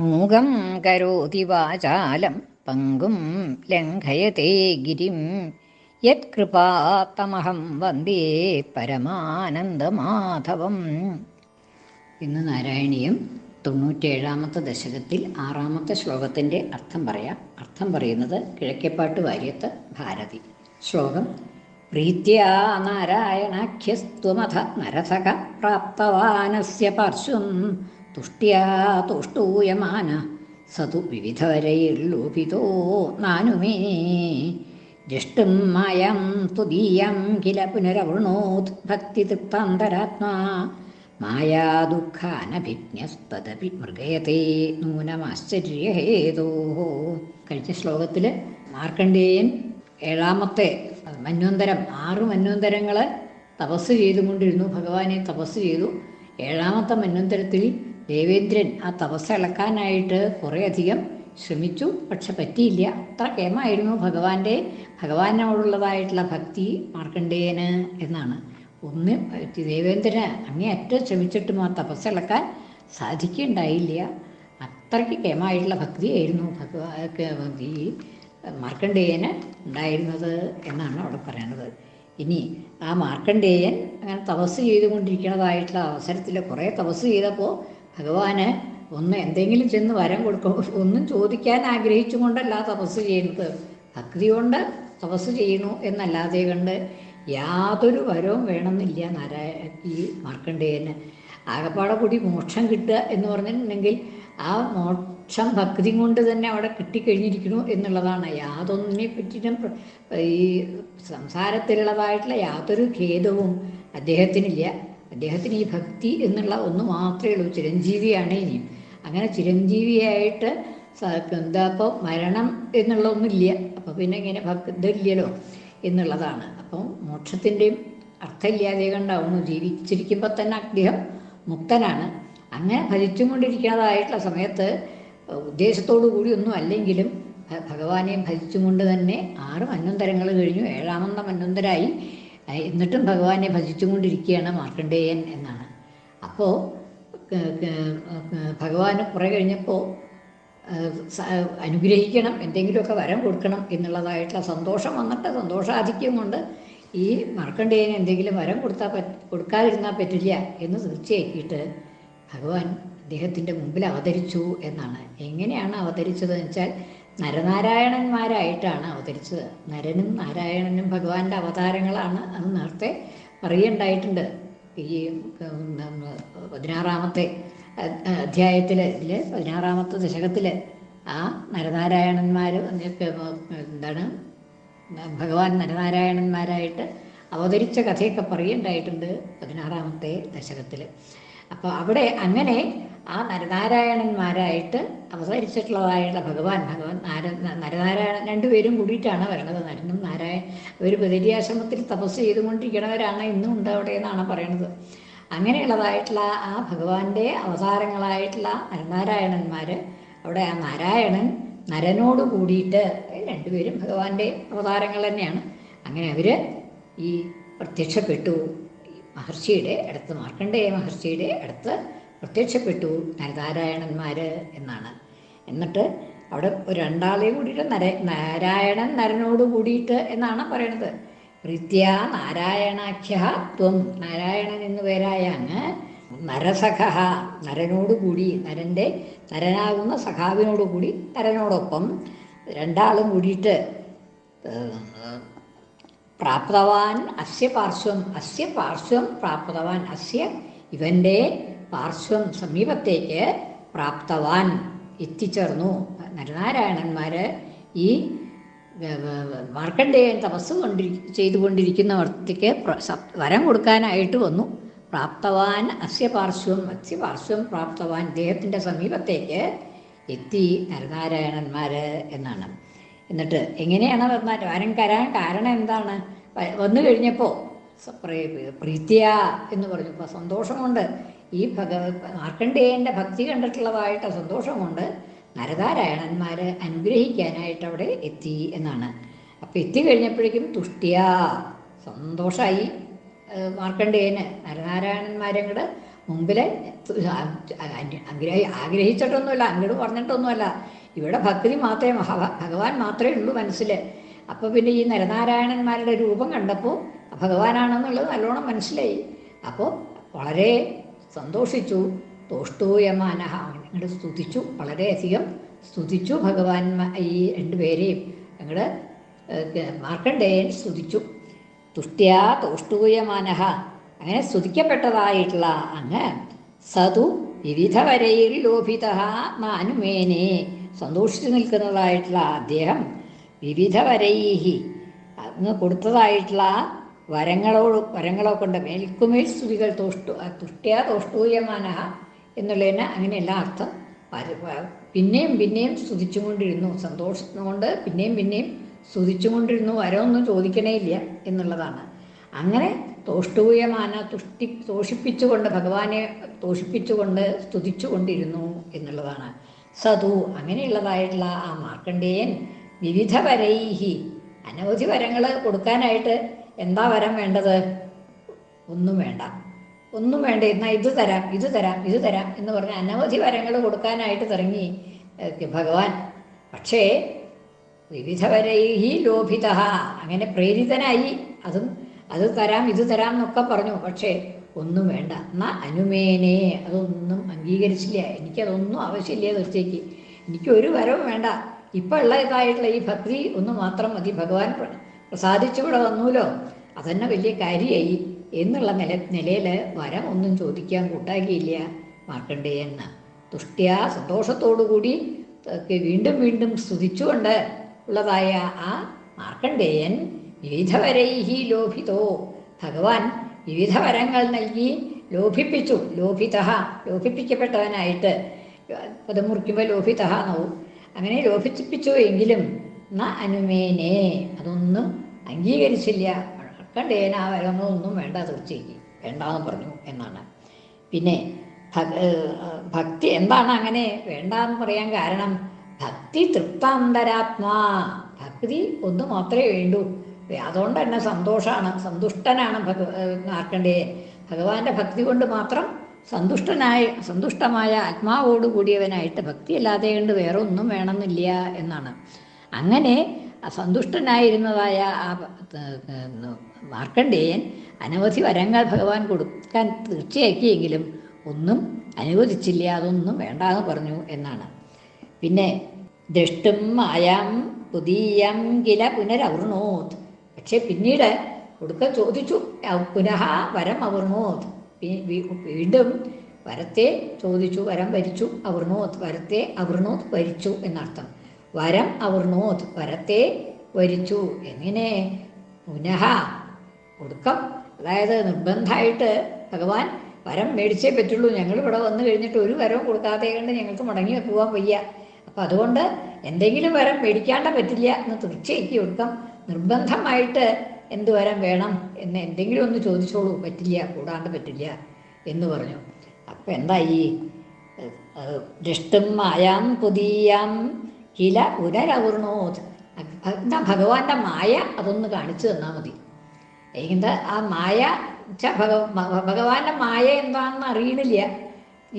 മൂകം കരോതി വാചാലം പങ്കും ലംഘയത്തെ ഗിരിം. യത്കൃപാത്തമഹം വന്ദേ പരമാനന്ദമാധവം. ഇന്ന് നാരായണീയം തൊണ്ണൂറ്റേഴാമത്തെ ദശകത്തിൽ ആറാമത്തെ ശ്ലോകത്തിന്റെ അർത്ഥം പറയാം. അർത്ഥം പറയുന്നത് കിഴക്കേപ്പാട്ട് വാര്യത്ത് ഭാരതി. ശ്ലോകം പ്രീത്യാ നാരായണാഖ്യസ്ത്വമഥ നരസക പ്രാപ്തവാനസ്യ പാർശ്വം തുഷ്ട്യാ തുഷ്ടൂയമാന. സതു വിവിധവരൈർലോപിതോ നാനുമേ. ജ്യേഷ്ഠം മായാം തുദീയം കില പുനരവൃണോത് ഭക്തിതൃപ്താന്തരാത്മാ മായാ ദുഃഖാനഭിജ്ഞസ്തദപി മൃഗയത്തെ നൂനമാശ്ചര്യഹേതോ. കഴിഞ്ഞ ശ്ലോകത്തിൽ മാർക്കണ്ഡേയൻ ഏഴാമത്തെ മന്വന്തരം ആറ് മന്വന്തരങ്ങൾ തപസ് ചെയ്തുകൊണ്ടിരുന്നു. ഭഗവാനെ തപസ് ചെയ്തു. ഏഴാമത്തെ മന്വന്തരത്തിൽ ദേവേന്ദ്രൻ ആ തപസ് ഇളക്കാനായിട്ട് കുറേയധികം ശ്രമിച്ചു. പക്ഷെ പറ്റിയില്ല. അത്ര കേമായിരുന്നു ഭഗവാന്റെ ഭഗവാനോടുള്ളതായിട്ടുള്ള ഭക്തി മാർക്കണ്ഡേയന് എന്നാണ്. ഒന്ന് ദേവേന്ദ്രന് അങ്ങേയറ്റം ശ്രമിച്ചിട്ടും ആ തപസ് ഇളക്കാൻ സാധിക്കുകയുണ്ടായില്ല. അത്രയ്ക്ക് കേമായിട്ടുള്ള ഭക്തിയായിരുന്നു ഭഗവാ ഈ മാർക്കണ്ഡേയന് ഉണ്ടായിരുന്നത് എന്നാണ് അവിടെ പറയണത്. ഇനി ആ മാർക്കണ്ഡേയൻ അങ്ങനെ തപസ് ചെയ്തുകൊണ്ടിരിക്കുന്നതായിട്ടുള്ള അവസരത്തിൽ കുറേ തപസ് ചെയ്തപ്പോൾ ഭഗവാന് ഒന്ന് എന്തെങ്കിലും ചെന്ന് വരം കൊടുക്കും. ഒന്നും ചോദിക്കാൻ ആഗ്രഹിച്ചു കൊണ്ടല്ല തപസ് ചെയ്യുന്നത്. ഭക്തി കൊണ്ട് തപസ് ചെയ്യുന്നു എന്നല്ലാതെ കണ്ട് യാതൊരു വരവും വേണമെന്നില്ല നാരായ ഈ മാർക്കണ്ഡേയന്. ആകപ്പാടെ കൂടി മോക്ഷം കിട്ടുക എന്ന് പറഞ്ഞിട്ടുണ്ടെങ്കിൽ ആ മോക്ഷം ഭക്തി കൊണ്ട് തന്നെ അവിടെ കിട്ടിക്കഴിഞ്ഞിരിക്കുന്നു എന്നുള്ളതാണ്. യാതൊന്നിനെ പറ്റിയിട്ടും ഈ സംസാരത്തിലുള്ളതായിട്ടുള്ള യാതൊരു ഖേദവും അദ്ദേഹത്തിനില്ല. അദ്ദേഹത്തിന് ഈ ഭക്തി എന്നുള്ള ഒന്ന് മാത്രമേ ഉള്ളൂ. ചിരഞ്ജീവിയാണ് ഇനിയും അങ്ങനെ ചിരഞ്ജീവിയായിട്ട് എന്താ അപ്പോൾ മരണം എന്നുള്ള ഒന്നുമില്ല. അപ്പോൾ പിന്നെ ഇങ്ങനെ ഭക്തില്ലല്ലോ എന്നുള്ളതാണ്. അപ്പം മോക്ഷത്തിന്റെയും അർത്ഥമില്ലാതെ കണ്ടാവുന്നു. ജീവിച്ചിരിക്കുമ്പോൾ തന്നെ അദ്ദേഹം മുക്തനാണ്. അങ്ങനെ ഭജിച്ചുകൊണ്ടിരിക്കുന്നതായിട്ടുള്ള സമയത്ത് ഉദ്ദേശത്തോടു കൂടി ഒന്നും അല്ലെങ്കിലും ഭഗവാനെയും ഭജിച്ചുകൊണ്ട് തന്നെ ആറ് മന്വന്തരങ്ങൾ കഴിഞ്ഞു. ഏഴാമത്തെ മന്വന്തരായി. എന്നിട്ടും ഭഗവാനെ ഭജിച്ചുകൊണ്ടിരിക്കുകയാണ് മാർക്കണ്ഡേയൻ എന്നാണ്. അപ്പോൾ ഭഗവാന് കുറേ കഴിഞ്ഞപ്പോൾ അനുഗ്രഹിക്കണം എന്തെങ്കിലുമൊക്കെ വരം കൊടുക്കണം എന്നുള്ളതായിട്ടുള്ള സന്തോഷം വന്നിട്ട് സന്തോഷാധിക്യം കൊണ്ട് ഈ മാർക്കണ്ഡേയന് എന്തെങ്കിലും വരം കൊടുത്താൽ പറ്റ കൊടുക്കാതിരുന്നാൽ പറ്റില്ല എന്ന് തീർച്ചയാക്കിയിട്ട് ഭഗവാൻ അദ്ദേഹത്തിന്റെ മുമ്പിൽ അവതരിച്ചു എന്നാണ്. എങ്ങനെയാണ് അവതരിച്ചതെന്ന് വെച്ചാൽ നരനാരായണന്മാരായിട്ടാണ് അവതരിച്ചത്. നരനും നാരായണനും ഭഗവാന്റെ അവതാരങ്ങളാണ് അത് നേരത്തെ പറയുണ്ടായിട്ടുണ്ട് ഈ പതിനാറാമത്തെ അധ്യായത്തിൽ ഇതിൽ പതിനാറാമത്തെ ദശകത്തിൽ ആ നരനാരായണന്മാർ എന്താണ് ഭഗവാൻ നരനാരായണന്മാരായിട്ട് അവതരിച്ച കഥയൊക്കെ പറയുണ്ടായിട്ടുണ്ട് പതിനാറാമത്തെ ദശകത്തിൽ അപ്പോൾ അവിടെ അങ്ങനെ ആ നരനാരായണന്മാരായിട്ട് അവതരിച്ചിട്ടുള്ളതായിട്ടുള്ള ഭഗവാൻ ഭഗവാൻ നാര നരനാരായണൻ രണ്ടുപേരും കൂടിയിട്ടാണ് വരണത്. നരനും നാരായണ അവർ ബദരിയാശ്രമത്തിൽ തപസ് ചെയ്തുകൊണ്ടിരിക്കണവരാണ് ഇന്നും ഉണ്ട് അവിടെ എന്നാണ് പറയണത്. അങ്ങനെയുള്ളതായിട്ടുള്ള ആ ഭഗവാന്റെ അവതാരങ്ങളായിട്ടുള്ള നരനാരായണന്മാർ അവിടെ ആ നാരായണൻ നരനോട് കൂടിയിട്ട് രണ്ടുപേരും ഭഗവാന്റെ അവതാരങ്ങൾ തന്നെയാണ്. അങ്ങനെ അവർ ഈ പ്രത്യക്ഷപ്പെട്ടു. മഹർഷിയുടെ അടുത്ത് മാർക്കണ്ഡേയ മഹർഷിയുടെ അടുത്ത് പ്രത്യക്ഷപ്പെട്ടു. നരനാരായണന്മാർ എന്നാണ്. എന്നിട്ട് അവിടെ ഒരു രണ്ടാളെയും കൂടിയിട്ട് നര നാരായണൻ നരനോട് കൂടിയിട്ട് എന്നാണ് പറയണത്. പ്രീത്യ നാരായണാഖ്യ ത്വം. നാരായണൻ എന്നു പേരായ അങ്ങ് നരസഖ നരനോട് കൂടി നരന്റെ നരനാകുന്ന സഖാവിനോട് കൂടി നരനോടൊപ്പം രണ്ടാളും കൂടിയിട്ട് പ്രാപ്തവാൻ അസ്യ പാർശ്വം അസ്യ പാർശ്വം പ്രാപ്തവാൻ അസ്യ ഇവന്റെ പാർശ്വം സമീപത്തേക്ക് പ്രാപ്തവാൻ എത്തിച്ചേർന്നു നരനാരായണന്മാർ ഈ മാർക്കണ്ഡേയൻ തപസ് കൊണ്ടിരി ചെയ്തുകൊണ്ടിരിക്കുന്നവർത്തേക്ക് വരം കൊടുക്കാനായിട്ട് വന്നു. പ്രാപ്തവാൻ അസ്യ പാർശ്വം അസ്യ പാർശ്വം പ്രാപ്തവാൻ ദേഹത്തിന്റെ സമീപത്തേക്ക് എത്തി നരനാരായണന്മാർ എന്നാണ്. എന്നിട്ട് എങ്ങനെയാണ് വന്നാൽ ആരും കരാൻ കാരണം എന്താണ്? വന്നു കഴിഞ്ഞപ്പോൾ പ്രീത്യ എന്ന് പറഞ്ഞപ്പോൾ സന്തോഷം കൊണ്ട് ഈ ഭഗ ഭക്തി കണ്ടിട്ടുള്ളതായിട്ട് സന്തോഷമുണ്ട്. കൊണ്ട് നരനാരായണന്മാർ അനുഗ്രഹിക്കാനായിട്ട് അവിടെ എത്തി എന്നാണ്. അപ്പോൾ എത്തി കഴിഞ്ഞപ്പോഴേക്കും തുഷ്ടിയ സന്തോഷമായി മാർക്കണ്ഡേയന് നരനാരായണന്മാരെ കൂടെ മുമ്പിലെ ആഗ്രഹി ആഗ്രഹിച്ചിട്ടൊന്നുമല്ല അങ്ങോട്ട് പറഞ്ഞിട്ടൊന്നുമല്ല. ഇവിടെ ഭക്തി മാത്രമേ മഹാ ഭഗവാൻ മാത്രമേ ഉള്ളൂ മനസ്സിൽ അപ്പോൾ പിന്നെ ഈ നരനാരായണന്മാരുടെ രൂപം കണ്ടപ്പോൾ ഭഗവാനാണെന്നുള്ളത് നല്ലോണം മനസ്സിലായി. അപ്പോൾ വളരെ സന്തോഷിച്ചു. തോഷ്ടൂയമാനഹ ഞങ്ങൾ സ്തുതിച്ചു. വളരെയധികം സ്തുതിച്ചു ഭഗവാൻ ഈ രണ്ടുപേരെയും ഞങ്ങൾ മാർക്കണ്ഡേയൻ സ്തുതിച്ചു. തുഷ്ട്യാ തോഷ്ടൂയമാനഹ അങ്ങനെ സ്തുതിക്കപ്പെട്ടതായിട്ടുള്ള അങ്ങ് സതു വിവിധ വരയിൽ ലോഭിത മാനുമേനെ. സന്തോഷിച്ചു നിൽക്കുന്നതായിട്ടുള്ള അദ്ദേഹം വിവിധ വരൈഹി അങ്ങ് കൊടുത്തതായിട്ടുള്ള വരങ്ങളോട് വരങ്ങളോ കൊണ്ട് മേൽക്കുമേൽ സ്തുതികൾ തോഷ്ടു തുഷ്ട്യാ തോഷ്ടൂയമാന എന്നുള്ളതിന് അങ്ങനെയല്ല അർത്ഥം. പിന്നെയും പിന്നെയും സ്തുതിച്ചുകൊണ്ടിരുന്നു സന്തോഷം കൊണ്ട് പിന്നെയും പിന്നെയും സ്തുതിച്ചുകൊണ്ടിരുന്നു വരമൊന്നും ചോദിക്കണേ ഇല്ല എന്നുള്ളതാണ്. അങ്ങനെ തോഷ്ടൂയമാന തുഷ്ടി തോഷിപ്പിച്ചുകൊണ്ട് ഭഗവാനെ തോഷിപ്പിച്ചുകൊണ്ട് സ്തുതിച്ചുകൊണ്ടിരുന്നു എന്നുള്ളതാണ്. സതു അങ്ങനെയുള്ളതായിട്ടുള്ള ആ മാർക്കണ്ഡേയൻ വിവിധ വരൈഹി അനവധി വരങ്ങൾ കൊടുക്കാനായിട്ട് എന്താ വരം വേണ്ടത്? ഒന്നും വേണ്ട. ഒന്നും വേണ്ട. എന്നാൽ ഇത് തരാം ഇത് തരാം ഇത് തരാം എന്ന് പറഞ്ഞ് അനവധി വരങ്ങൾ കൊടുക്കാനായിട്ട് തുടങ്ങി ഭഗവാൻ. പക്ഷേ വിവിധ വരൈഹി ലോഭിത അങ്ങനെ പ്രേരിതനായി. അതും അത് തരാം ഇത് തരാം എന്നൊക്കെ പറഞ്ഞു. പക്ഷേ ഒന്നും വേണ്ട. എന്നാ അനുമേനെ അതൊന്നും അംഗീകരിച്ചില്ല. എനിക്കതൊന്നും ആവശ്യമില്ല തീർച്ചയ്ക്ക് എനിക്കൊരു വരവും വേണ്ട. ഇപ്പം ഉള്ള ഇതായിട്ടുള്ള ഈ ഭക്തി ഒന്ന് മാത്രം മതി. ഭഗവാൻ പ്രസാദിച്ചുകൂടെ വന്നൂലോ? അതന്നെ വലിയ കാര്യമായി എന്നുള്ള നില നിലയിൽ വരം ഒന്നും ചോദിക്കാൻ കൂട്ടാക്കിയില്ല. മാർക്കണ്ടേയെന്ന് തുഷ്ടിയ സന്തോഷത്തോടുകൂടി കൂടി വീണ്ടും വീണ്ടും സ്തുതിച്ചുകൊണ്ട് ഉള്ളതായ ആ മാർക്കണ്ഡേയൻ വിവിധവരൈഹി ലോഭിതോ? ഭഗവാൻ വിവിധ വരങ്ങൾ നൽകി ലോഭിപ്പിച്ചു. ലോഭിത ലോഭിപ്പിക്കപ്പെട്ടവനായിട്ട് പദം മുറിക്കുമ്പോൾ ലോഭിത എന്നാവും അങ്ങനെ ലോഭിപ്പിച്ചു എങ്കിലും ന അനുമേനെ അതൊന്നും അംഗീകരിച്ചില്ല. കണ്ടേന ആ വരങ്ങളൊന്നും വേണ്ട തീർച്ചയായി. വേണ്ടാന്ന് പറഞ്ഞു എന്നാണ്. പിന്നെ ഭക്തി എന്താണ് അങ്ങനെ വേണ്ടാന്ന് പറയാൻ കാരണം? ഭക്തി തൃപ്താന്തരാത്മാ. ഭക്തി ഒന്ന് മാത്രമേ വേണ്ടൂ. അതുകൊണ്ട് തന്നെ സന്തോഷമാണ് സന്തുഷ്ടനാണ് ഭഗ ഭഗവാന്റെ ഭക്തി കൊണ്ട് മാത്രം സന്തുഷ്ടനായ സന്തുഷ്ടമായ ആത്മാവോട് കൂടിയവനായിട്ട് ഭക്തി അല്ലാതെ കൊണ്ട് വേറെ ഒന്നും വേണമെന്നില്ല എന്നാണ്. അങ്ങനെ സന്തുഷ്ടനായിരുന്നതായ ആ മാർക്കണ്ഡേയൻ അനവധി വരങ്ങൾ ഭഗവാൻ കൊടുക്കാൻ തീർച്ചയാക്കിയെങ്കിലും ഒന്നും അനുവദിച്ചില്ല അതൊന്നും വേണ്ടാന്ന് പറഞ്ഞു എന്നാണ്. പിന്നെ ദൃഷ്ടും മായാം പുതിയം കില പുനരവർണോത് പക്ഷെ പിന്നീട് കൊടുക്ക ചോദിച്ചു പുനഃ വരം അവർണോത് വീണ്ടും വരത്തെ ചോദിച്ചു വരം വരിച്ചു അവർണോത് വരത്തെ അവർണോത് വരിച്ചു എന്നർത്ഥം. വരം അവർണോത് വരത്തെ വരിച്ചു എങ്ങനെ പുനഃ ഒടുക്കം അതായത് നിർബന്ധമായിട്ട് ഭഗവാൻ വരം മേടിച്ചേ പറ്റുള്ളൂ. ഞങ്ങൾ ഇവിടെ വന്നു കഴിഞ്ഞിട്ട് ഒരു വരവും കൊടുക്കാതെ കണ്ട് ഞങ്ങൾക്ക് മടങ്ങി പോകാൻ വയ്യ. അപ്പം അതുകൊണ്ട് എന്തെങ്കിലും വരം മേടിക്കാണ്ട പറ്റില്ല എന്ന് തീർച്ചയായിട്ടും ഒടുക്കം നിർബന്ധമായിട്ട് എന്ത് വരം വേണം എന്ന് എന്തെങ്കിലും ഒന്ന് ചോദിച്ചോളൂ. പറ്റില്ല കൂടാണ്ട് പറ്റില്ല എന്ന് പറഞ്ഞു. അപ്പം എന്തായി? ദൃഷ്ടും മായാം പുതിയാം കില പുനരവർണോത് എന്താ ഭഗവാന്റെ മായ അതൊന്ന് കാണിച്ചു തന്നാൽ മതി. എന്താ ആ മായ ഭഗവാന്റെ മായ എന്താണെന്ന് അറിയണില്ല.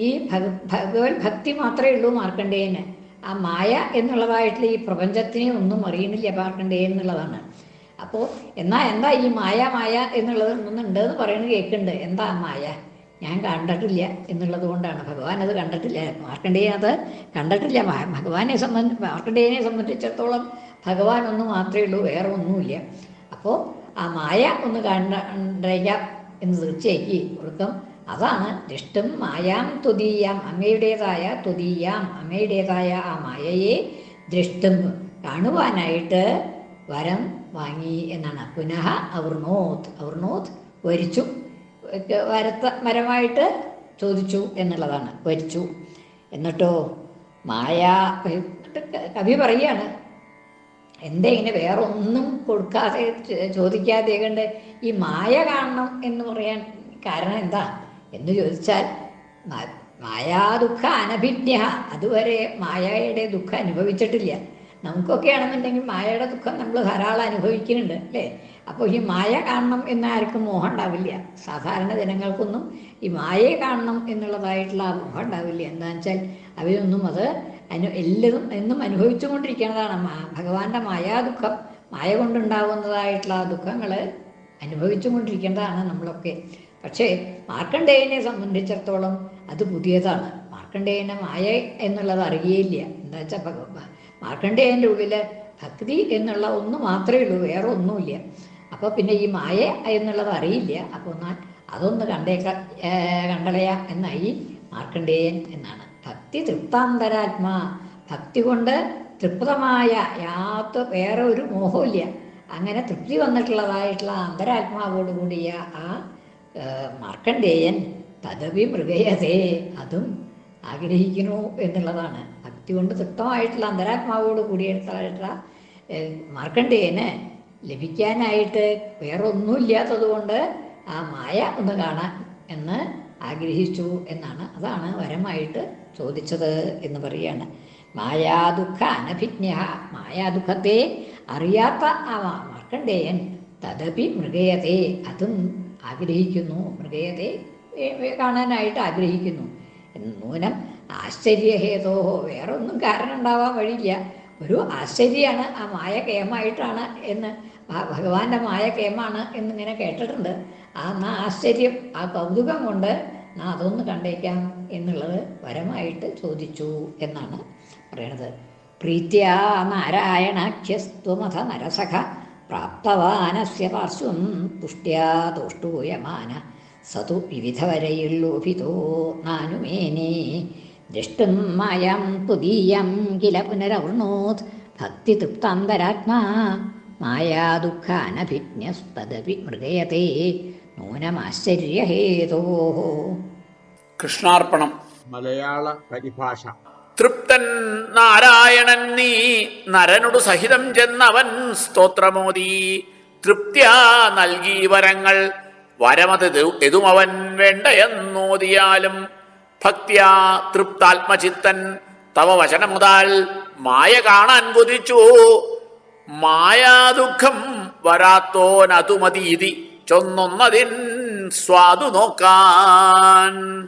ഈ ഭഗ ഭഗവത് ഭക്തി മാത്രമേ ഉള്ളൂ മാർക്കണ്ടേയന് ആ മായ എന്നുള്ളതായിട്ട് ഈ പ്രപഞ്ചത്തിനെ ഒന്നും അറിയുന്നില്ല പാർക്കണ്ടേ എന്നുള്ളതാണ്. അപ്പോൾ എന്നാ എന്താ ഈ മായ മായ എന്നുള്ളത് ഒന്നുണ്ട് എന്ന് പറയുന്നത് കേൾക്കുന്നുണ്ട് എന്താ മായ? ഞാൻ കണ്ടിട്ടില്ല എന്നുള്ളത് കൊണ്ടാണ്. ഭഗവാൻ അത് കണ്ടിട്ടില്ല. മാർക്കണ്ഡേയൻ അത് കണ്ടിട്ടില്ല. ഭഗവാനെ സംബന്ധി മാർക്കണ്ഡേയനെ സംബന്ധിച്ചിടത്തോളം ഭഗവാൻ ഒന്ന് മാത്രമേ ഉള്ളൂ വേറെ ഒന്നുമില്ല. അപ്പോൾ ആ മായ ഒന്ന് കണ്ട എന്ന് തീർച്ചയാക്കി കൊടുക്കും. അതാണ് ദൃഷ്ടം മായാം തുതീയാം അങ്ങയുടേതായ തുതീയാം അങ്ങയുടേതായ ആ മായയെ ദൃഷ്ടം കാണുവാനായിട്ട് വരം വാങ്ങി എന്നാണ്. പുനഃ അവർണോത് അവർണോത് വരിച്ചു. വരത്ത മരമായിട്ട് ചോദിച്ചു എന്നുള്ളതാണ്. വരിച്ചു. എന്നിട്ടോ മായ കവി പറയാണ് എന്തേ ഇങ്ങനെ വേറെ ഒന്നും കൊടുക്കാതെ ചോദിക്കാതെ കണ്ട് ഈ മായ കാണണം എന്ന് പറയാൻ കാരണം എന്താ? എന്ന് ചോദിച്ചാൽ മാ- മായാ ദുഃഖ അനഭിജ്ഞ അതുവരെ മായയുടെ ദുഃഖം അനുഭവിച്ചിട്ടില്ല. നമുക്കൊക്കെ ആണെന്നുണ്ടെങ്കിൽ മായയുടെ ദുഃഖം നമ്മൾ ധാരാളം അനുഭവിക്കുന്നുണ്ട് അല്ലേ? അപ്പോൾ ഈ മായ കാണണം എന്ന് ആർക്കും മോഹം ഉണ്ടാവില്ല. സാധാരണ ജനങ്ങൾക്കൊന്നും ഈ മായയെ കാണണം എന്നുള്ളതായിട്ടുള്ള ആ മോഹം ഉണ്ടാവില്ല. എന്താണെന്ന് വെച്ചാൽ അവരൊന്നും അത് അനു എല്ലതും എന്നും അനുഭവിച്ചുകൊണ്ടിരിക്കുന്നതാണ്. ഭഗവാന്റെ മായാദുഃഖം മായ കൊണ്ടുണ്ടാവുന്നതായിട്ടുള്ള ആ ദുഃഖങ്ങൾ അനുഭവിച്ചുകൊണ്ടിരിക്കേണ്ടതാണ് നമ്മളൊക്കെ. പക്ഷേ മാർക്കണ്ഡേയനെ സംബന്ധിച്ചിടത്തോളം അത് പുതിയതാണ്. മാർക്കണ്ഡേയനെ മായ എന്നുള്ളത് അറിയേയില്ല. എന്താ വെച്ചാൽ മാർക്കണ്ഡേയന്റെ ഉള്ളിൽ ഭക്തി എന്നുള്ള ഒന്ന് മാത്രമേ ഉള്ളൂ വേറെ ഒന്നുമില്ല. അപ്പോൾ പിന്നെ ഈ മായ എന്നുള്ളത് അറിയില്ല. അപ്പോൾ എന്നാൽ അതൊന്ന് കണ്ടേക്ക കണ്ടളയ എന്നായി മാർക്കണ്ഡേയൻ എന്നാണ്. ഭക്തി തൃപ്താന്തരാത്മാ. ഭക്തി കൊണ്ട് തൃപ്തമായ യാത്ര വേറെ ഒരു മോഹമില്ല അങ്ങനെ തൃപ്തി വന്നിട്ടുള്ളതായിട്ടുള്ള അന്തരാത്മാവോടുകൂടിയ ആ മാർക്കണ്ഡേയൻ പദവി മൃഗയതേ അതും ആഗ്രഹിക്കുന്നു എന്നുള്ളതാണ്. ഭക്തി കൊണ്ട് തൃപ്തമായിട്ടുള്ള അന്തരാത്മാവോട് കൂടിയെടുത്തായിട്ടുള്ള മാർക്കണ്ടേയന് ലഭിക്കാനായിട്ട് വേറെ ഒന്നുമില്ലാത്തത് കൊണ്ട് ആ മായ ഒന്ന് കാണാൻ എന്ന് ആഗ്രഹിച്ചു എന്നാണ്. അതാണ് വരമായിട്ട് ചോദിച്ചത് എന്ന് പറയാണ് മായാദുഃഖ അനഭിജ്ഞ മായാദുഃഖത്തെ അറിയാത്ത ആ മാർക്കണ്ഡേയൻ തദപി മൃഗയതേ അതും ആഗ്രഹിക്കുന്നു. ഏ, കാണാനായിട്ട് ആഗ്രഹിക്കുന്നു. നൂനം ആശ്ചര്യഹേതോ വേറെ ഒന്നും കാരണം ഉണ്ടാവാൻ വഴിയില്ല. ഒരു ആശ്ചര്യമാണ് ആ മായ കേമായിട്ടാണ് എന്ന് ഭഗവാന്റെ മായ കേമാണ് എന്നിങ്ങനെ കേട്ടിട്ടുണ്ട്. ആ എന്നാ ആശ്ചര്യം ആ കൗതുകം കൊണ്ട് നാ അതൊന്ന് കണ്ടേക്കാം എന്നുള്ളത് വരമായിട്ട് ചോദിച്ചു എന്നാണ് പറയണത്. പ്രീത്യാ നാരായണാഖ്യസ്ത്വമഥ നരസഖ പ്രാപ്തവാനസ്യ പാർശ്വം പുഷ്ട്യാ തോഷ്ടൂയമാന സതു വിവിധവരയിൽ ലോഭിതോ നാനുമേനേ. ദൃഷ്ടും മായാം തുദീയം കില പുനരവൃണോത്. ഭക്തി തൃപ്താന്തരാത്മാ മായാദുഃഖാനഭിജ്ഞസ്തദപി മൃഗയത്തെ നൂനമാശ്ചര്യഹേതോ കൃഷ്ണാർപ്പണം. മലയാള പരിഭാഷ. തൃപ്തൻ നാരായണൻ നീ നരനോട് സഹിതം ചെന്നവൻ സ്തോത്രമോദി. തൃപ്തിയാ നൽകി വരങ്ങൾ. വരമത് എതുമവൻ വേണ്ട എന്നോദിയാലും ഭക്തിയാ തൃപ്താത്മചിത്തൻ. തവ വചനമുതാൽ മായ കാണാൻ കൊതിച്ചു. മായാദുഃഖം വരാത്തോനതുമതി ഇതി. ചൊന്നൊന്നതിൻ സ്വാദു നോക്കാൻ.